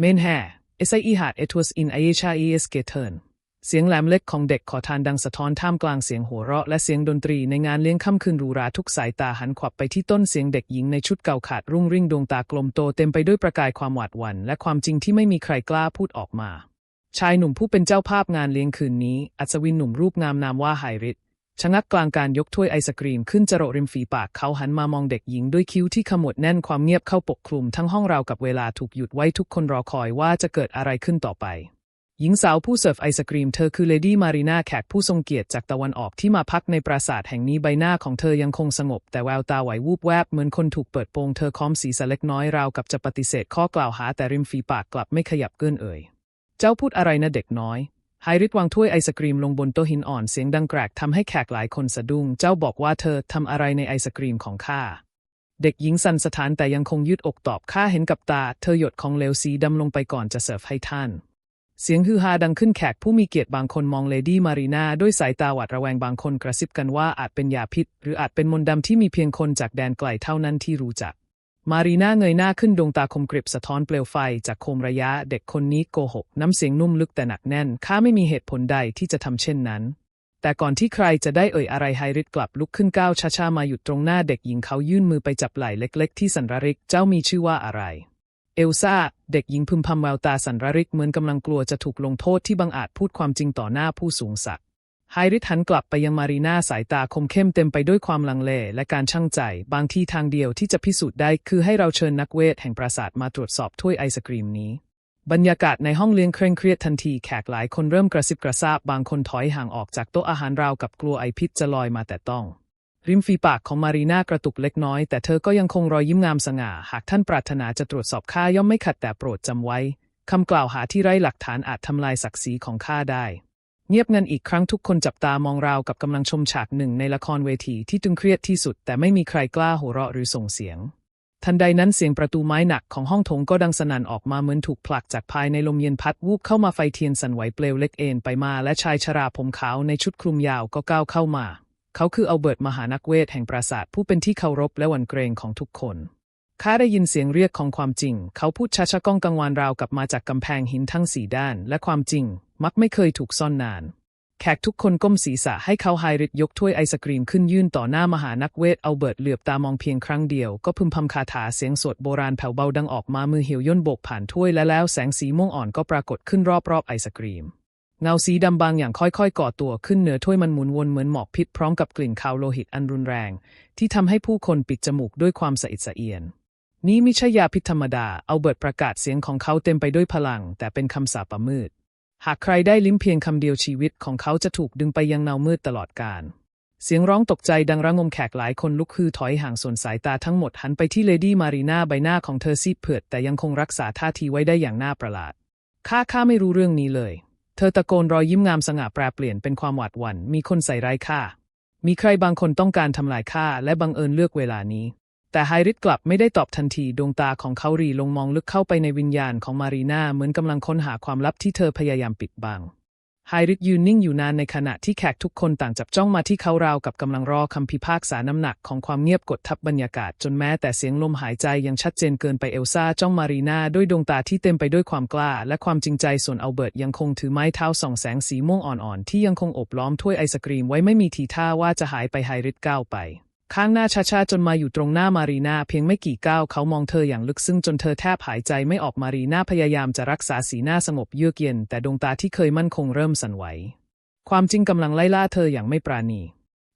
เมนแห่เอไซอีหาดเอทัวสอินไอเอชาเอเอสเกเทิร์นเสียงแหลมเล็กของเด็กขอทานดังสะท้อนท่ามกลางเสียงหัวเราะและเสียงดนตรีในงานเลี้ยงค่ำคืนรูราทุกสายตาหันขวับไปที่ต้นเสียงเด็กหญิงในชุดเก่าขาดรุ่งริ่งดวงตากลมโตเต็มไปด้วยประกายความหวาดหวั่นและความจริงที่ไม่มีใครกล้าพูดออกมา ชายหนุ่มผู้เป็นเจ้าภาพงานเลี้ยงคืนนี้ อัศวินหนุ่มรูปงามนามว่าไฮริท ชะงักกลางการยกถ้วยไอศกรีมขึ้นจรดริมฝีปากเขาหันมามองเด็กหญิงด้วยคิ้วที่ขมวดแน่นความเงียบเข้าปกคลุมทั้งห้องเรากับเวลาถูกหยุดไว้ทุกคนรอคอยว่าจะเกิดอะไรขึ้นต่อไป หญิงสาวผู้เสิร์ฟไอศกรีมเธอคือเลดี้มารีนาแขกผู้ทรงเกียรติจากตะวันออกที่มาพักในปราสาทแห่งนี้ใบหน้าของเธอยังคงสงบ แต่แววตาไหววูบแวบเหมือนคนถูกเปิดโปงเธอค้อมศีรษะเล็กน้อยราวกับจะปฏิเสธข้อกล่าวหาแต่ริมฝีปากกลับไม่ขยับเกินเอ่ย เจ้าพูดอะไรนะเด็กน้อย ไฮริทวางถ้วยไอศกรีมลงบนโต๊ะหินอ่อนเสียงดังแกรกทำให้แขกหลายคนสะดุ้ง เจ้าบอกว่าเธอทำอะไรในไอศกรีมของข้า เด็กหญิงสันสถานแต่ยังคงยืดอกตอบข้าเห็นกับตา เธอหยดของเหลวสีดำลงไปก่อนจะเสิร์ฟให้ท่าน เสียงฮือฮาดังขึ้นแขกผู้มีเกียรติบางคนมองเลดี้มารีนาด้วยสายตาหวาดระแวงบางคนกระซิบกันว่าอาจเป็นยาพิษ หรืออาจเป็นมนต์ดำที่มีเพียงคนจากแดนไกลเท่านั้นที่รู้จัก มารีนาเงยหน้าขึ้นดวงตาคมกริบสะท้อนเปลวไฟจากโคมระยะ เด็กคนนี้โกหก น้ำเสียงนุ่มลึกแต่หนักแน่น ข้าไม่มีเหตุผลใดที่จะทำเช่นนั้น แต่ก่อนที่ใครจะได้เอ่ยอะไรไฮริสกลับลุกขึ้นก้าวช้าๆมาหยุดตรงหน้าเด็กหญิงเขายื่นมือไปจับไหล่เล็ก ๆ ที่สันรริก เจ้ามีชื่อว่าอะไร เอลซ่า เด็กหญิงพึมพำแววตาสันรริกเหมือนกำลังกลัวจะถูกลงโทษที่บังอาจพูดความจริงต่อหน้าผู้สูงศักดิ ไฮริสหันกลับไปยังมารีนาสายตาคมเข้มเต็มไปด้วยความลังเลและการช่างใจ บางที่ทางเดียวที่จะพิสูจน์ได้คือให้เราเชิญนักเวทแห่งปราสาทมาตรวจสอบถ้วยไอศกรีมนี้ บรรยากาศในห้องเลี้ยงเคร่งเครียดทันทีแขกหลายคนเริ่มกระซิบกระซาบบางคนถอยห่างออกจากโต๊ะอาหารราวกับกลัวไอพิษจะลอยมาแต่ต้อง ริมฝีปากของมารีนากระตุกเล็กน้อย แต่เธอก็ยังคงรอยยิ้มงามสง่า หากท่านปรารถนาจะตรวจสอบข้าย่อมไม่ขัดแต่โปรดจำไว้คำกล่าวหาที่ไร้หลักฐานอาจทำลายศักดิ์ศรีของข้าได้ เงียบงันอีกครั้งทุกคนจับตามองราวกับกำลังชมฉากหนึ่งในละครเวทีที่ตึงเครียดที่สุด แต่ไม่มีใครกล้าหัวเราะหรือส่งเสียง ทันใดนั้นเสียงประตูไม้หนักของห้องโถงก็ดังสนั่นออกมาเหมือนถูกผลักจากภายในลมเย็นพัดวูบเข้ามาไฟเทียนสั่นไหวเปลวเล็กเอ็นไปมาและชายชราผมขาวในชุดคลุมยาวก็ก้าวเข้ามา เขาคือเอัลเบิร์ตมหานักเวทแห่งปราสาทผู้เป็นที่เคารพและหวั่นเกรงของทุกคนข้าได้ยินเสียงเรียกของความจริง เขาพูดช้าๆก้องกังวานราวกับมาจากกำแพงหินทั้งสี่ด้าน และความจริง มักไม่เคยถูกซ่อนนาน แขกทุกคนก้มศีรษะให้เขาไฮริดยกถ้วยไอศกรีมขึ้นยื่นต่อหน้ามหานักเวทเอัลเบิร์ตเหลือบตามองเพียงครั้งเดียวก็พึมพำคาถาเสียงสวดโบราณแผ่วเบาดังออกมามือเหี่ยวย่นโบกผ่านถ้วยและแล้วแสงสีม่วงอ่อนก็ปรากฏขึ้นรอบๆไอศกรีมเงาสีดำบางอย่างค่อยๆ ก่อตัวขึ้นเหนือถ้วยมันหมุนวนเหมือนหมอกพิษพร้อมกับกลิ่นคาวโลหิตอันรุนแรง ที่ทำให้ผู้คนปิดจมูกด้วยความสะอิดสะเอียน นี่ไม่ใช่ยาพิษธรรมดา เอาเบิร์ตประกาศเสียงของเขาเต็มไปด้วยพลัง แต่เป็นคำสาปมืด หากใครได้ลิ้มเพียงคำเดียวชีวิตของเขาจะถูกดึงไปยังเงามืดตลอดกาลเสียงร้องตกใจดังระงมแขกหลายคนลุกฮือถอยห่างส่วนสายตาทั้งหมดหันไปที่เลดี้มารีนาใบหน้าของเธอซีดเผือดแต่ยังคงรักษาท่าทีไว้ได้อย่างน่าประหลาด ข้าข้าไม่รู้เรื่องนี้เลย เธอตะโกนรอยยิ้มงามสง่าแปรเปลี่ยนเป็นความหวาดหวัน่นมีคนใส่ร้ายข้ามีใครบางคนต้องการทำลายข้าและบังเอิญเลือกเวลานี้ แต่ไฮริสกลับไม่ได้ตอบทันทีดวงตาของเขารีลงมองลึกเข้าไปในวิญญาณของมารีนาเหมือนกำลังค้นหาความลับที่เธอพยายามปิดบังไฮริสยืนนิ่งอยู่นานในขณะที่แขกทุกคนต่างจับจ้องมาที่เขาราวกับกำลังรอคำพิพากษาน้ำหนักของความเงียบกดทับบรรยากาศจนแม้แต่เสียงลมหายใจยังชัดเจนเกินไปเอลซ่าจ้องมารีนาด้วยดวงตาที่เต็มไปด้วยความกล้า และความจริงใจส่วนอัลเบิร์ตยังคงถือไม้เท้าส่องแสงสีม่วงอ่อนๆที่ยังคงอบล้อมถ้วยไอศกรีมไว้ไม่มีทีท่าว่าจะหายไปไฮริสก้าวไป ข้างหน้าช้าๆจนมาอยู่ตรงหน้ามารีนาเพียงไม่กี่ก้าวเขามองเธออย่างลึกซึ้งจนเธอแทบหายใจไม่ออกมารีนาพยายามจะรักษาสีหน้าสงบเยือกเย็น แต่ดวงตาที่เคยมั่นคงเริ่มสั่นไหว ความจริงกำลังไล่ล่าเธออย่างไม่ปราณี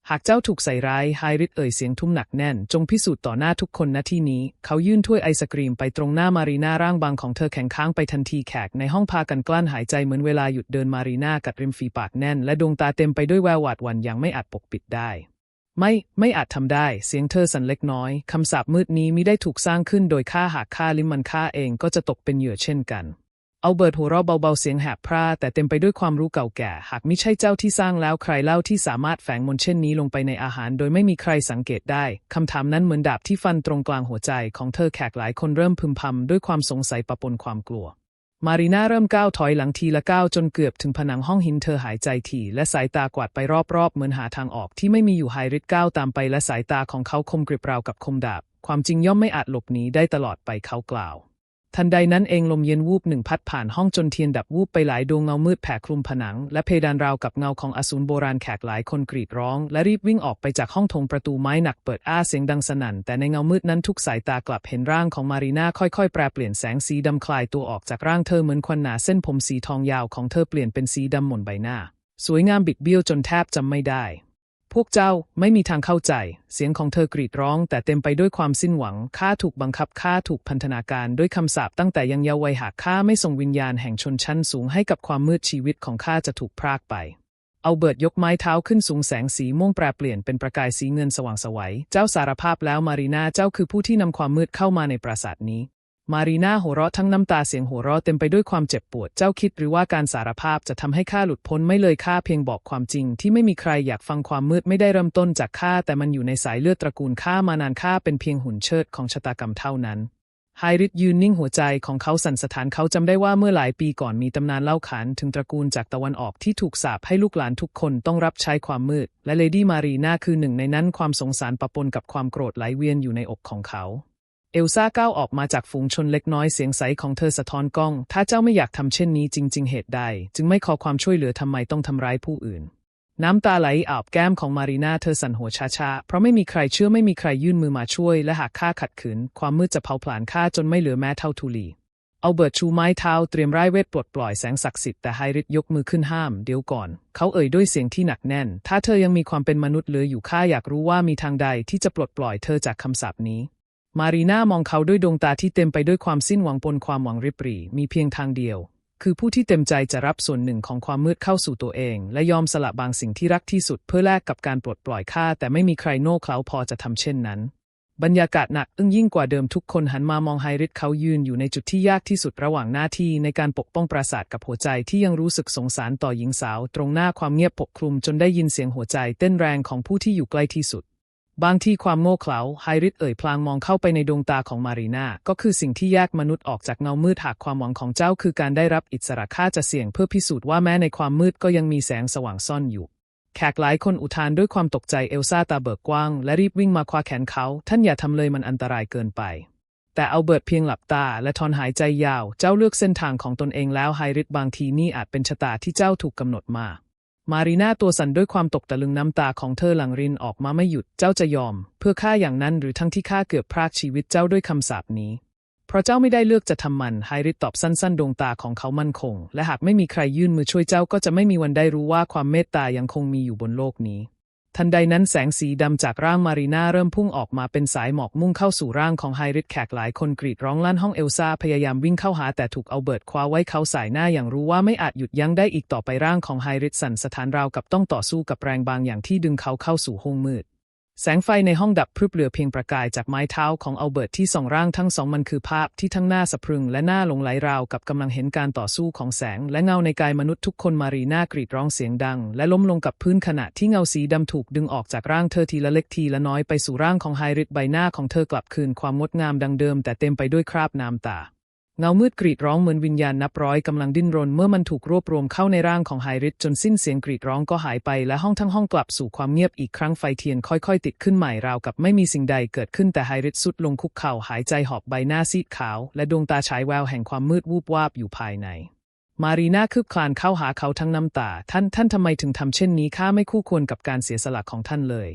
หากเจ้าถูกใส่ร้ายไฮริสเอ่ยเสียงทุ่มหนักแน่น จงพิสูจน์ต่อหน้าทุกคนณที่นี้ เขายื่นถ้วยไอศกรีมไปตรงหน้ามารีนาร่างบางของเธอแข็งค้างไปทันทีแขกในห้องพากันกลั้นหายใจเหมือนเวลาหยุดเดินมารีนากัดริมฝีปากแน่น และดวงตาเต็มไปด้วยแววหวาดหวั่นอย่างไม่อาจปกปิดได้ ไม่ไม่อาจทำได้เสียงเธอสั่นเล็กน้อยคำสาปมืดนี้มิได้ถูกสร้างขึ้นโดยข้าหากข้าลิมมันข้าเองก็จะตกเป็นเหยื่อเช่นกันเอาเบิร์ตหัวเราะเบาๆเสียงแหบพร่าแต่เต็มไปด้วยความรู้เก่าแก่ หากมิใช่เจ้าที่สร้างแล้วใครเล่าที่สามารถแฝงมนต์เช่นนี้ลงไปในอาหาร โดยไม่มีใครสังเกตได้คำถามนั้นเหมือนดาบที่ฟันตรงกลางหัวใจของเธอแขกหลายคนเริ่มพึมพำด้วยความสงสัยปะปนความกลัว มารีนาเริ่มก้าวถอยหลังทีละก้าวจนเกือบถึงผนังห้องหินเธอหายใจถี่และสายตากวาดไปรอบๆ เหมือนหาทางออกที่ไม่มีอยู่ไฮริดก้าวตามไปและสายตาของเขาคมกริบราวกับคมดาบ ความจริงย่อมไม่อาจหลบหนีได้ตลอดไปเขากล่าว ทันใดนั้นเองลมเย็นวูบหนึ่งพัดผ่านห้องจนเทียนดับวูบไปหลายดวงเงามืดแผ่คลุมผนัง และเพดานราวกับเงาของอสูรโบราณแขกหลายคนกรีดร้อง และรีบวิ่งออกไปจากห้องโถงประตูไม้หนักเปิดอ้าเสียงดังสนั่น แต่ในเงามืดนั้นทุกสายตากลับเห็นร่างของมารีนาค่อยๆ แปรเปลี่ยนแสงสีดำคลายตัวออกจากร่างเธอเหมือนควันหนาเส้นผมสีทองยาวของเธอเปลี่ยนเป็นสีดำหม่นใบหน้า สวยงามบิดเบี้ยวจนแทบจำไม่ได้ พวกเจ้าไม่มีทางเข้าใจ เสียงของเธอกรีดร้อง แต่เต็มไปด้วยความสิ้นหวัง ข้าถูกบังคับ ข้าถูกพันธนาการด้วยคำสาปตั้งแต่ยังเยาว์วัยหากข้าไม่ส่งวิญญาณแห่งชนชั้นสูงให้กับความมืดชีวิตของข้าจะถูกพรากไป เอาเบิดยกไม้เท้าขึ้นสูงแสงสีม่วงแปรเปลี่ยนเป็นประกายสีเงินสว่างสวัย เจ้าสารภาพแล้วมารีนาเจ้าคือผู้ที่นำความมืดเข้ามาในปราสาทนี้ มารีนาหัวเราะทั้งน้ำตาเสียงหัวเราะเต็มไปด้วยความเจ็บปวด เจ้าคิดหรือว่าการสารภาพจะทำให้ข้าหลุดพ้นไม่เลยข้าเพียงบอกความจริง ที่ไม่มีใครอยากฟังความมืดไม่ได้เริ่มต้นจากข้าแต่มันอยู่ในสายเลือดตระกูลข้ามานานข้าเป็นเพียงหุ่นเชิดของชะตากรรมเท่านั้นไฮริสยืนนิ่งหัวใจของเขาสั่นสะท้านเขาจำได้ว่าเมื่อหลายปีก่อนมีตำนานเล่าขานถึงตระกูลจากตะวันออกที่ถูกสาปให้ลูกหลานทุกคนต้องรับใช้ความมืด และเลดี้มารีนาคือหนึ่งในนั้นความสงสารปะปนกับความโกรธไหลเวียนอยู่ในอกของเขา เอลซ่าก้าวออกมาจากฝูงชนเล็กน้อยเสียงใสของเธอสะท้อนกล้อง ถ้าเจ้าไม่อยากทำเช่นนี้จริง ๆ เหตุใด จึงไม่ขอความช่วยเหลือทำไมต้องทำร้ายผู้อื่น น้ำตาไหลอาบแก้มของมารีนาเธอสั่นหัวช้าๆ เพราะไม่มีใครเชื่อไม่มีใครยื่นมือมาช่วย และหากข้าขัดขืน ความมืดจะเผาผลาญข้าจนไม่เหลือแม้เท่าทุลีเอาเบิร์ตชูไม้เท้าเตรียมไร้เวทปลดปล่อยแสงศักดิ์สิทธิ์แต่ไฮริสยกมือขึ้นห้าม เดี๋ยวก่อน เขาเอ่ยด้วยเสียงที่หนักแน่น ถ้าเธอยังมีความเป็นมนุษย์เหลืออยู่ข้าอยากรู้ว่ามีทางใดที่จะปลดปล่อยเธอจากคำสาปนี้ มารีนามองเขาด้วยดวงตาที่เต็มไปด้วยความสิ้นหวังปนความหวังริบหรี่มีเพียงทางเดียว คือผู้ที่เต็มใจจะรับส่วนหนึ่งของความมืดเข้าสู่ตัวเอง และยอมสละบางสิ่งที่รักที่สุดเพื่อแลกกับการปลดปล่อยข้าแต่ไม่มีใครโน้เขลาพอจะทำเช่นนั้น บรรยากาศหนักอึ้งยิ่งกว่าเดิมทุกคนหันมามองไฮริสเขายืนอยู่ในจุดที่ยากที่สุดระหว่างหน้าที่ในการปกป้องปราสาทกับหัวใจที่ยังรู้สึกสงสารต่อหญิงสาว ตรงหน้าความเงียบปกคลุมจนได้ยินเสียงหัวใจเต้นแรงของผู้ที่อยู่ใกล้ที่สุด บางที่ความโง่เขลาไฮริสเอ่ยพลางมองเข้าไปในดวงตาของมารีนาก็คือสิ่งที่แยกมนุษย์ออกจากเงามืดหากความหวังของเจ้าคือการได้รับอิสระค่าจะเสี่ยงเพื่อพิสูจน์ว่าแม้ในความมืดก็ยังมีแสงสว่างซ่อนอยู่ แขกหลายคนอุทานด้วยความตกใจเอลซ่าตาเบิกกว้าง และรีบวิ่งมาคว้าแขนเขา ท่านอย่าทำเลยมันอันตรายเกินไป แต่เอาเบิร์ตเพียงหลับตา และทอนหายใจยาว เจ้าเลือกเส้นทางของตนเองแล้วไฮริสบางทีนี่อาจเป็นชะตาที่เจ้าถูกกำหนดมา มารีนาตัวสั่นด้วยความตกตะลึงน้ำตาของเธอหลังรินออกมาไม่หยุด เจ้าจะยอม เพื่อข้าอย่างนั้นหรือทั้งที่ข้าเกือบพรากชีวิตเจ้าด้วยคำสาปนี้ เพราะเจ้าไม่ได้เลือกจะทำมัน ไฮริตตอบสั้นๆ ดวงตาของเขามั่นคง และหากไม่มีใครยื่นมือช่วยเจ้าก็จะไม่มีวันได้รู้ว่าความเมตตายังคงมีอยู่บนโลกนี้ ทันใดนั้นแสงสีดำจากร่างมารีนาเริ่มพุ่งออกมาเป็นสายหมอกมุ่งเข้าสู่ร่างของไฮริทแขกหลายคนกรีดร้องลั่นห้องเอลซ่าพยายามวิ่งเข้าหาแต่ถูกเอาเบิร์ตคว้าไว้เขาสายหน้าอย่างรู้ว่าไม่อาจหยุดยั้งได้อีกต่อไปร่างของไฮริทสั่นสถานราวกับต้องต่อสู้กับแรงบางอย่างที่ดึงเขาเข้าสู่ห้องมืด แสงไฟในห้องดับพรึบเหลือเพียงประกายจากไม้เท้าของอัลเบิร์ตที่ส่องร่างทั้งสองมันคือภาพที่ทั้งหน้าสะพรึงและหน้าหลงไหลราวกับกำลังเห็นการต่อสู้ของแสง และเงาในกายมนุษย์ทุกคนมารีน่ากรีดร้องเสียงดัง และล้มลงกับพื้นขณะที่เงาสีดำถูกดึงออกจากร่างเธอทีละเล็กทีละน้อยไปสู่ร่างของไฮริสใบหน้าของเธอกลับคืนความงดงามดังเดิม แต่เต็มไปด้วยคราบน้ำตา เงามืดกรีดร้องเหมือนวิญญาณนับร้อยกำลังดิ้นรนเมื่อมันถูกรวบรวมเข้าในร่างของไฮริสจนสิ้นเสียงกรีดร้องก็หายไปและห้องทั้งห้องกลับสู่ความเงียบอีกครั้งไฟเทียนค่อยๆ ติดขึ้นใหม่ราวกับไม่มีสิ่งใดเกิดขึ้นแต่ไฮริสสุดลงคุกเข่าหายใจหอบใบหน้าซีดขาว และดวงตาฉายแววแห่งความมืดวูบวาบอยู่ภายใน มารีนาคืบคลานเข้าหาเขาทั้งน้ำตา ท่านท่านทำไมถึงทำเช่นนี้ข้าไม่คู่ควรกับการเสียสละของท่านเลย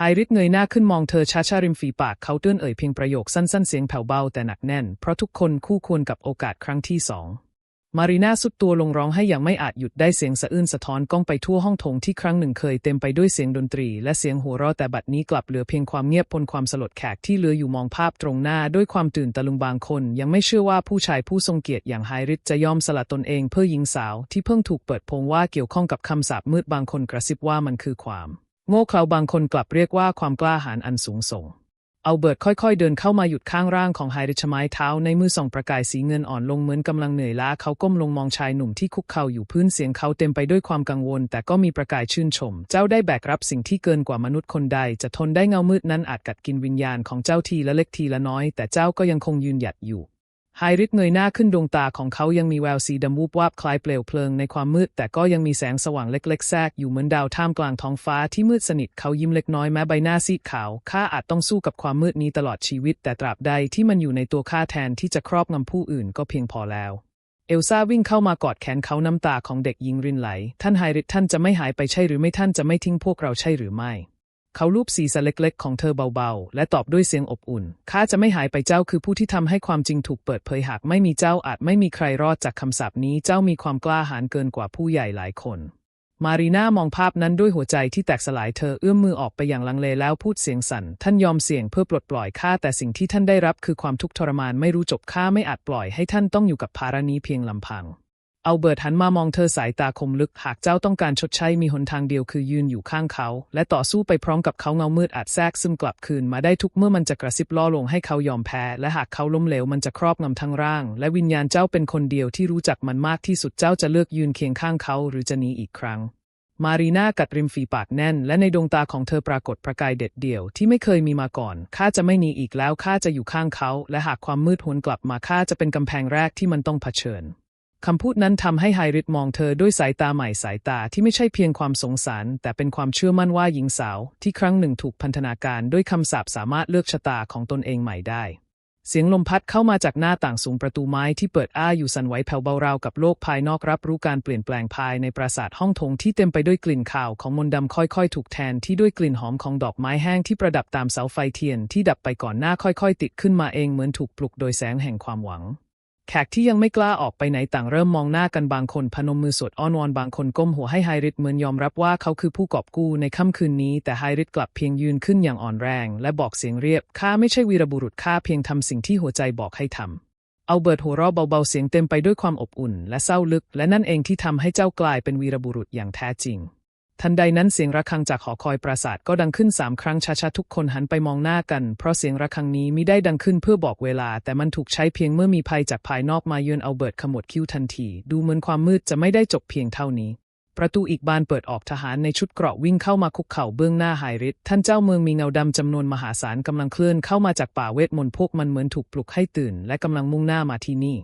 ไฮริสเงยหน้าขึ้นมองเธอช้าๆริมฝีปากเขาเตื้อนเอ่ยเพียงประโยคสั้นๆเสียงแผ่วเบาแต่หนักแน่น เพราะทุกคนคู่ควรกับโอกาสครั้งที่สองมารีนาสุดตัวลงร้องให้อย่างไม่อาจหยุดได้เสียงสะอื้นสะท้อนก้องไปทั่วห้องโถงที่ครั้งหนึ่งเคยเต็มไปด้วยเสียงดนตรี และเสียงหัวเราะแต่บัดนี้กลับเหลือเพียงความเงียบปนความสลดแขกที่เหลืออยู่มองภาพตรงหน้าด้วยความตื่นตะลึงบางคน ยังไม่เชื่อว่าผู้ชายผู้ทรงเกียรติอย่างไฮริสจะยอมสละตนเองเพื่อหญิงสาวที่เพิ่งถูกเปิดโปงว่าเกี่ยวข้องกับคำสาปมืดบางคนกระซิบว่ามันคือความ โง่เขลาบางคนกลับเรียกว่าความกล้าหาญอันสูงส่ง เอาเบิร์ตค่อยๆ เดินเข้ามาหยุดข้างร่างของไฮริชไม้เท้าในมือส่องประกายสีเงินอ่อนลงเหมือนกำลังเหนื่อยล้าเขาก้มลงมองชายหนุ่มที่คุกเข่าอยู่พื้นเสียงเขาเต็มไปด้วยความกังวล แต่ก็มีประกายชื่นชม เจ้าได้แบกรับสิ่งที่เกินกว่ามนุษย์คนใด จะทนได้เงามืดนั้นอาจกัดกินวิญญาณของเจ้าทีละเล็กทีละน้อย แต่เจ้าก็ยังคงยืนหยัดอยู่ ไฮริสเงยหน้าขึ้นดวงตาของเขายังมีแววสีดำวูบวาบคล้ายเปลวเพลิงในความมืด แต่ก็ยังมีแสงสว่างเล็กๆแทรกอยู่เหมือนดาวท่ามกลางท้องฟ้าที่มืดสนิทเขายิ้มเล็กน้อยแม้ใบหน้าซีดขาวข้าอาจต้องสู้กับความมืดนี้ตลอดชีวิต แต่ตราบใดที่มันอยู่ในตัวข้าแทนที่จะครอบงำผู้อื่นก็เพียงพอแล้วเอลซ่าวิ่งเข้ามากอดแขนเขาน้ำตาของเด็กหญิงรินไหล ท่านไฮริสท่านจะไม่หายไปใช่หรือไม่ท่านจะไม่ทิ้งพวกเราใช่หรือไม่ เขาลูบศีรษะเล็กๆ ของเธอเบาๆ และตอบด้วยเสียงอบอุ่น ข้าจะไม่หายไปเจ้าคือผู้ที่ทำให้ความจริงถูกเปิดเผยหากไม่มีเจ้าอาจไม่มีใครรอดจากคำสาปนี้ เจ้ามีความกล้าหาญเกินกว่าผู้ใหญ่หลายคน มารีน่ามองภาพนั้นด้วยหัวใจที่แตกสลายเธอเอื้อมมือออกไปอย่างลังเลแล้วพูดเสียงสั่น ท่านยอมเสี่ยงเพื่อปลดปล่อยข้าแต่สิ่งที่ท่านได้รับคือความทุกข์ทรมานไม่รู้จบข้าไม่อาจปล่อยให้ท่านต้องอยู่กับภาระนี้เพียงลำพัง เอาเบิร์ตหันมามองเธอสายตาคมลึก หากเจ้าต้องการชดใช้มีหนทางเดียวคือยืนอยู่ข้างเขา และต่อสู้ไปพร้อมกับเขาเงามืดอาจแทรกซึมกลับคืนมาได้ทุกเมื่อมันจะกระซิบล่อลวงให้เขายอมแพ้ และหากเขาล้มเหลวมันจะครอบงำทั้งร่าง และวิญญาณเจ้าเป็นคนเดียวที่รู้จักมันมากที่สุดเจ้าจะเลือกยืนเคียงข้างเขาหรือจะหนีอีกครั้ง มารีน่ากัดริมฝีปากแน่น และในดวงตาของเธอปรากฏประกายเด็ดเดี่ยวที่ไม่เคยมีมาก่อนข้าจะไม่หนีอีกแล้วข้าจะอยู่ข้างเขา และหากความมืดหวนกลับมาข้าจะเป็นกำแพงแรกที่มันต้องเผชิญ คำพูดนั้นทำให้ไฮริสมองเธอด้วยสายตาใหม่สายตาที่ไม่ใช่เพียงความสงสาร แต่เป็นความเชื่อมั่นว่าหญิงสาว ที่ครั้งหนึ่งถูกพันธนาการด้วยคำสาปสามารถเลือกชะตาของตนเองใหม่ได้ เสียงลมพัดเข้ามาจากหน้าต่างสูงประตูไม้ที่เปิดอ้าอยู่สั่นไหวแผ่วเบาราวกับโลกภายนอกรับรู้การเปลี่ยนแปลงภายในปราสาทห้องโถงที่เต็มไปด้วยกลิ่นข่าวของมนต์ดำค่อยๆ ถูกแทนที่ด้วยกลิ่นหอมของดอกไม้แห้งที่ประดับตามเสาไฟเทียนที่ดับไปก่อนหน้าค่อย ๆ ติดขึ้นมาเองเหมือนถูกปลุกโดยแสงแห่งความหวัง แขกที่ยังไม่กล้าออกไปไหนต่างเริ่มมองหน้ากันบางคนพนมมือสวดอ้อนวอนบางคนก้มหัวให้ไฮริสเหมือนยอมรับว่าเขาคือผู้กอบกู้ในค่ำคืนนี้ แต่ไฮริสกลับเพียงยืนขึ้นอย่างอ่อนแรง และบอกเสียงเรียบข้าไม่ใช่วีรบุรุษข้าเพียงทำสิ่งที่หัวใจบอกให้ทำเอาเบิร์ตหัวเราะเบาๆเสียงเต็มไปด้วยความอบอุ่น และเศร้าลึก และนั่นเองที่ทำให้เจ้ากลายเป็นวีรบุรุษอย่างแท้จริง ทันใดนั้นเสียงระฆังจากหอคอยปราสาทก็ดังขึ้นสามครั้งช้าๆทุกคนหันไปมองหน้ากัน เพราะเสียงระฆังนี้มิได้ดังขึ้นเพื่อบอกเวลา แต่มันถูกใช้เพียงเมื่อมีภัยจากภายนอกมาเยือนเอาเบิร์ตขมวดคิ้วทันที ดูเหมือนความมืดจะไม่ได้จบเพียงเท่านี้ ประตูอีกบานเปิดออกทหารในชุดเกราะวิ่งเข้ามาคุกเข่าเบื้องหน้าไฮริสท่านเจ้าเมืองมีเงาดำจำนวนมหาศาลกำลังเคลื่อนเข้ามาจากป่าเวทมนต์พวกมันเหมือนถูกปลุกให้ตื่น และกำลังมุ่งหน้ามาที่นี่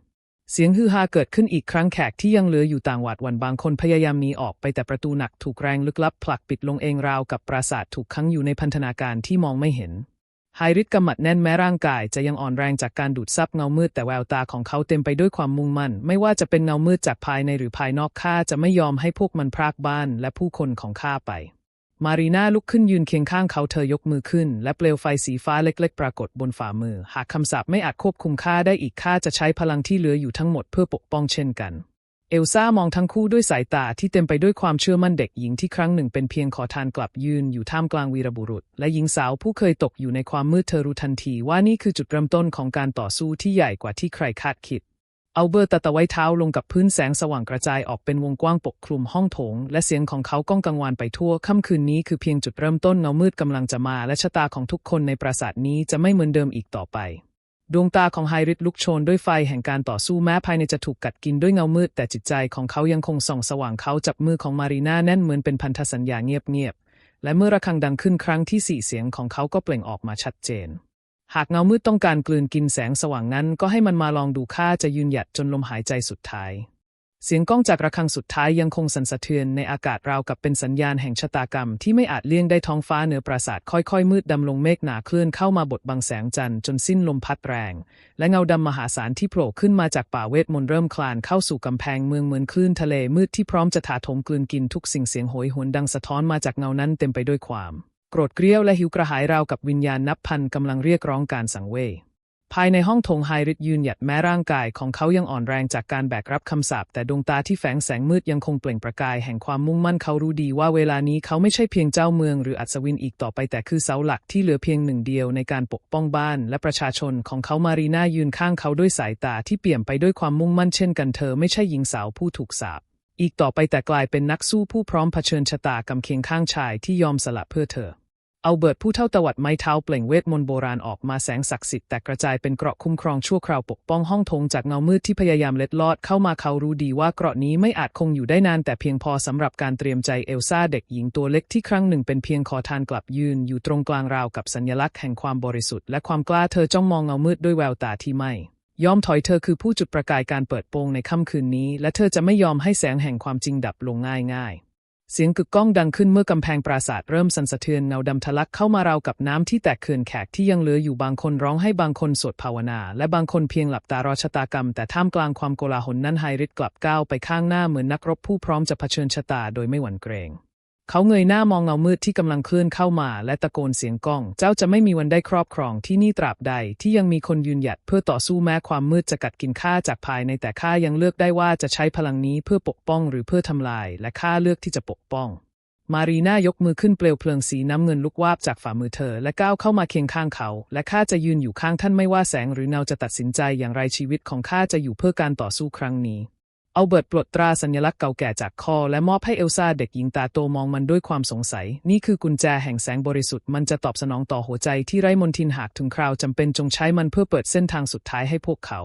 เสียงฮือฮาเกิดขึ้นอีกครั้งแขกที่ยังเหลืออยู่ต่างหวาดวันบางคนพยายามหนีออกไปแต่ประตูหนักถูกแรงลึกลับผลักปิดลงเองราวกับปราสาทถูกขังอยู่ในพันธนาการที่มองไม่เห็นไฮริสกำมัดแน่นแม้ร่างกายจะยังอ่อนแรงจากการดูดซับเงามืดแต่แววตาของเขาเต็มไปด้วยความมุ่งมั่น ไม่ว่าจะเป็นเงามืดจากภายในหรือภายนอกข้าจะไม่ยอมให้พวกมันพรากบ้านและผู้คนของข้าไป มารีนาลุกขึ้นยืนเคียงข้างเขาเธอยกมือขึ้น และเปลวไฟสีฟ้าเล็ก ๆ ปรากฏบนฝ่ามือ หากคำสาปไม่อาจควบคุมข้าได้อีกข้าจะใช้พลังที่เหลืออยู่ทั้งหมดเพื่อปกป้องเช่นกัน เอลซ่ามองทั้งคู่ด้วยสายตาที่เต็มไปด้วยความเชื่อมั่นเด็กหญิงที่ครั้งหนึ่งเป็นเพียงขอทานกลับยืนอยู่ท่ามกลางวีรบุรุษ และหญิงสาวผู้เคยตกอยู่ในความมืดเธอรู้ทันทีว่านี่คือจุดเริ่มต้นของการต่อสู้ที่ใหญ่กว่าที่ใครคาดคิด เอาเบอร์ตะตะไว้เท้าลงกับพื้นแสงสว่างกระจายออกเป็นวงกว้างปกคลุมห้องโถง และเสียงของเขาก้องกังวานไปทั่ว ค่ำคืนนี้คือเพียงจุดเริ่มต้นเงามืดกำลังจะมา และชะตาของทุกคนในปราสาทนี้จะไม่เหมือนเดิมอีกต่อไป ดวงตาของไฮริสลุกโชนด้วยไฟแห่งการต่อสู้แม้ภายในจะถูกกัดกินด้วยเงามืด แต่จิตใจของเขายังคงส่องสว่างเขาจับมือของมารีนาแน่นเหมือนเป็นพันธสัญญาเงียบๆและเมื่อระฆังดังขึ้นครั้งที่สี่เสียงของเขาก็เปล่งออกมาชัดเจน หากเงามืดต้องการกลืนกินแสงสว่างนั้น ก็ให้มันมาลองดูข้าจะยืนหยัดจนลมหายใจสุดท้าย เสียงก้องจากระฆังสุดท้ายยังคงสั่นสะเทือนในอากาศราวกับเป็นสัญญาณแห่งชะตากรรมที่ไม่อาจเลี่ยงได้ท้องฟ้าเหนือปราสาทค่อยๆ มืดดำลงเมฆหนาเคลื่อนเข้ามาบดบังแสงจันทร์จนสิ้นลมพัดแรง และเงาดำมหาศาลที่โผล่ขึ้นมาจากป่าเวทมนต์เริ่มคลานเข้าสู่กำแพงเมืองเหมือนคลื่นทะเลมืดที่พร้อมจะถาโถมกลืนกินทุกสิ่งเสียงโหยหวนดังสะท้อนมาจากเงานั้นเต็มไปด้วยความ โกรธเกรี้ยวและหิวกระหายราวกับวิญญาณนับพันกำลังเรียกร้องการสังเวยภายในห้องโถงไฮริสยืนหยัดแม้ร่างกายของเขายังอ่อนแรงจากการแบกรับคำสาปแต่ดวงตาที่แฝงแสงมืดยังคงเปล่งประกายแห่งความมุ่งมั่นเขารู้ดีว่าเวลานี้เขาไม่ใช่เพียงเจ้าเมืองหรืออัศวินอีกต่อไปแต่คือเสาหลักที่เหลือเพียงหนึ่งเดียวในการปกป้องบ้านและประชาชนของเขามารีน่ายืนข้างเขาด้วยสายตาที่เปี่ยมไปด้วยความมุ่งมั่นเช่นกันเธอไม่ใช่หญิงสาวผู้ถูกสาปอีกต่อไปแต่กลายเป็นนักสู้ผู้พร้อมเผชิญชะตากำเคียงข้างชายที่ยอมสละเพื่อเธอ เอาเบิร์ตผู้เท่าตวัดไม้เท้าเปล่งเวทมนต์โบราณออกมาแสงศักดิ์สิทธิ์แต่กระจายเป็นเกราะคุ้มครองชั่วคราวปกป้องห้องโถงจากเงามืดที่พยายามเล็ดลอดเข้ามาเขารู้ดีว่าเกราะนี้ไม่อาจคงอยู่ได้นานแต่เพียงพอสำหรับการเตรียมใจเอลซ่าเด็กหญิงตัวเล็กที่ครั้งหนึ่งเป็นเพียงขอทานกลับยืนอยู่ตรงกลางราวกับสัญลักษณ์แห่งความบริสุทธิ์และความกล้าเธอจ้องมองเงามืดด้วยแววตาที่ไม่ยอมถอยเธอคือผู้จุดประกายการเปิดโปงในค่ำคืนนี้ และเธอจะไม่ยอมให้แสงแห่งความจริงดับลงง่าย เสียงกึกก้องดังขึ้นเมื่อกำแพงปราสาทเริ่มสั่นสะเทือนเงาดำทะลักเข้ามาราวกับน้ำที่แตกเขื่อนแขกที่ยังเหลืออยู่บางคนร้องให้บางคนสวดภาวนา และบางคนเพียงหลับตารอชะตากรรม แต่ท่ามกลางความโกลาหลนั้นไฮริดกลับก้าวไปข้างหน้าเหมือนนักรบผู้พร้อมจะเผชิญชะตาโดยไม่หวั่นเกรง เขาเงยหน้ามองเงามืดที่กำลังเคลื่อนเข้ามาและตะโกนเสียงก้อง เจ้าจะไม่มีวันได้ครอบครองที่นี่ตราบใด ที่ยังมีคนยืนหยัดเพื่อต่อสู้แม้ความมืดจะกัดกินข้าจากภายในแต่ข้ายังเลือกได้ว่าจะใช้พลังนี้เพื่อปกป้องหรือเพื่อทำลาย และข้าเลือกที่จะปกป้อง มารีน่ายกมือขึ้นเปลวเพลิงสีน้ำเงินลุกวาบจากฝ่ามือเธอ และก้าวเข้ามาเคียงข้างเขา และข้าจะยืนอยู่ข้างท่านไม่ว่าแสงหรือเงาจะตัดสินใจอย่างไรชีวิตของข้าจะอยู่เพื่อการต่อสู้ครั้งนี้ เอาเบิร์ตปลดตราสัญลักษณ์เก่าแก่จากคอ และมอบให้เอลซ่าเด็กหญิงตาโตมองมันด้วยความสงสัย นี่คือกุญแจแห่งแสงบริสุทธิ์มันจะตอบสนองต่อหัวใจที่ไร้มนทินหากถึงคราวจำเป็นจงใช้มันเพื่อเปิดเส้นทางสุดท้ายให้พวกเขา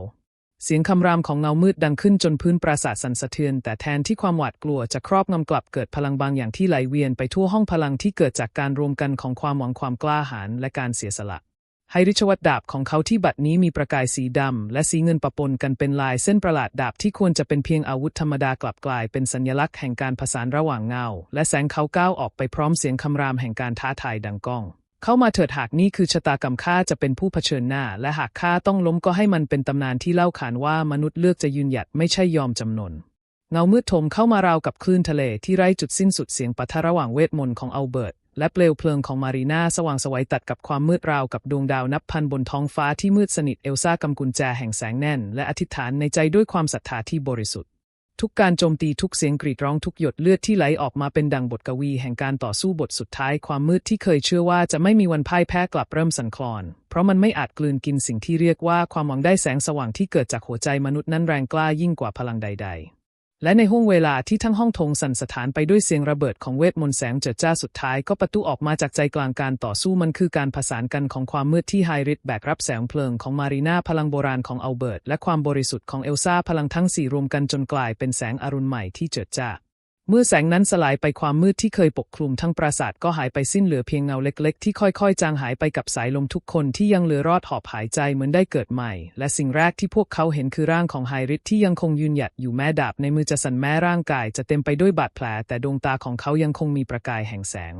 เสียงคำรามของเงามืดดังขึ้นจนพื้นปราสาทสั่นสะเทือน แต่แทนที่ความหวาดกลัวจะครอบงำกลับเกิดพลังบางอย่างที่ไหลเวียนไปทั่วห้องพลังที่เกิดจากการรวมกันของความหวังความกล้าหาญและการเสียสละ ให้ริชวัตดาบของเขาที่บัดนี้มีประกายสีดำ และสีเงินปะปนกันเป็นลายเส้นประหลาดดาบที่ควรจะเป็นเพียงอาวุธธรรมดากลับกลายเป็นสัญลักษณ์แห่งการผสานระหว่างเงา และแสงเขาก้าวออกไปพร้อมเสียงคำรามแห่งการท้าทายดังก้อง เข้ามาเถิดหากนี่คือชะตากรรมข้าจะเป็นผู้เผชิญหน้า และหากข้าต้องล้มก็ให้มันเป็นตำนานที่เล่าขานว่ามนุษย์เลือกจะยืนหยัดไม่ใช่ยอมจำนนเงามืดโถมเข้ามาราวกับคลื่นทะเลที่ไร้จุดสิ้นสุดเสียงปะทะระหว่างเวทมนต์ของอัลเบิร์ต และเปลวเพลิงของมารีนาสว่างสวัยตัดกับความมืดราวกับดวงดาวนับพันบนท้องฟ้าที่มืดสนิทเอลซ่ากำกุญแจแห่งแสงแน่น และอธิษฐานในใจด้วยความศรัทธาที่บริสุทธิ์ ทุกการโจมตีทุกเสียงกรีดร้องทุกหยดเลือดที่ไหลออกมาเป็นดังบทกวี แห่งการต่อสู้บทสุดท้าย ความมืดที่เคยเชื่อว่าจะไม่มีวันพ่ายแพ้กลับเริ่มสั่นคลอน เพราะมันไม่อาจกลืนกินสิ่งที่เรียกว่าความหวังได้แสงสว่างที่เกิดจากหัวใจมนุษย์นั้นแรงกล้ายิ่งกว่าพลังใด ๆ และในห้วงเวลาที่ทั้งห้องธงสั่นสถานไปด้วยเสียงระเบิดของเวทมนต์แสงเจิดจ้าสุดท้ายก็ประตูออกมาจากใจกลางการต่อสู้มันคือการผสานกันของความมืดที่ไฮริดแบกรับแสงเพลิงของมารีนาพลังโบราณของอัลเบิร์ตและความบริสุทธิ์ของเอลซ่าพลังทั้งสี่รวมกันจนกลายเป็นแสงอรุณใหม่ที่เจิดจ้า เมื่อแสงนั้นสลายไปความมืดที่เคยปกคลุมทั้งปราสาทก็หายไปสิ้นเหลือเพียงเงาเล็กๆ ที่ค่อยๆ จางหายไปกับสายลมทุกคนที่ยังเหลือรอดหอบหายใจเหมือนได้เกิดใหม่ และสิ่งแรกที่พวกเขาเห็นคือร่างของไฮริสที่ยังคงยืนหยัดอยู่แม้ดาบในมือจะสั่นแม้ร่างกายจะเต็มไปด้วยบาดแผล แต่ดวงตาของเขายังคงมีประกายแห่งแสง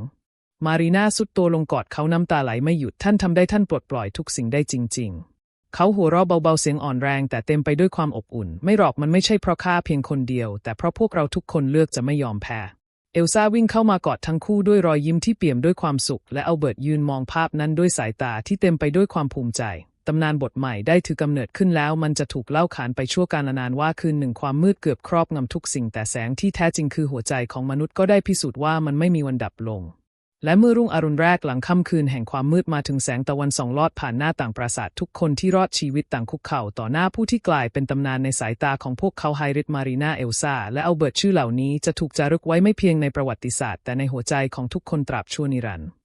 มารีนาสุดตัวลงกอดเขาน้ำตาไหลไม่หยุดท่านทำได้ท่านปลดปล่อยทุกสิ่งได้จริง ๆ เขาหัวเราะเบาๆเสียงอ่อนแรงแต่เต็มไปด้วยความอบอุ่น ไม่หรอกมันไม่ใช่เพราะข้าเพียงคนเดียว แต่เพราะพวกเราทุกคนเลือกจะไม่ยอมแพ้เอลซ่าวิ่งเข้ามากอดทั้งคู่ด้วยรอยยิ้มที่เปี่ยมด้วยความสุข และเอัลเบิร์ตยืนมองภาพนั้นด้วยสายตาที่เต็มไปด้วยความภูมิใจตำนานบทใหม่ได้ถือกำเนิดขึ้นแล้ว มันจะถูกเล่าขานไปชั่วกาลนานว่าคืนหนึ่งความมืดเกือบครอบงำทุกสิ่งแต่แสงที่แท้จริงคือหัวใจของมนุษย์ก็ได้พิสูจน์ว่ามันไม่มีวันดับลง และเมื่อรุ่งอรุณแรกหลังค่ำคืนแห่งความมืดมาถึงแสงตะวันส่องลอดผ่านหน้าต่างปราสาททุกคนที่รอดชีวิตต่างคุกเข่าต่อหน้าผู้ที่กลายเป็นตำนานในสายตาของพวกเขาไฮริสมารีนาเอลซาและเอาเบิร์ตชื่อเหล่านี้จะถูกจารึกไว้ไม่เพียงในประวัติศาสตร์ แต่ในหัวใจของทุกคนตราบชั่วนิรันดร์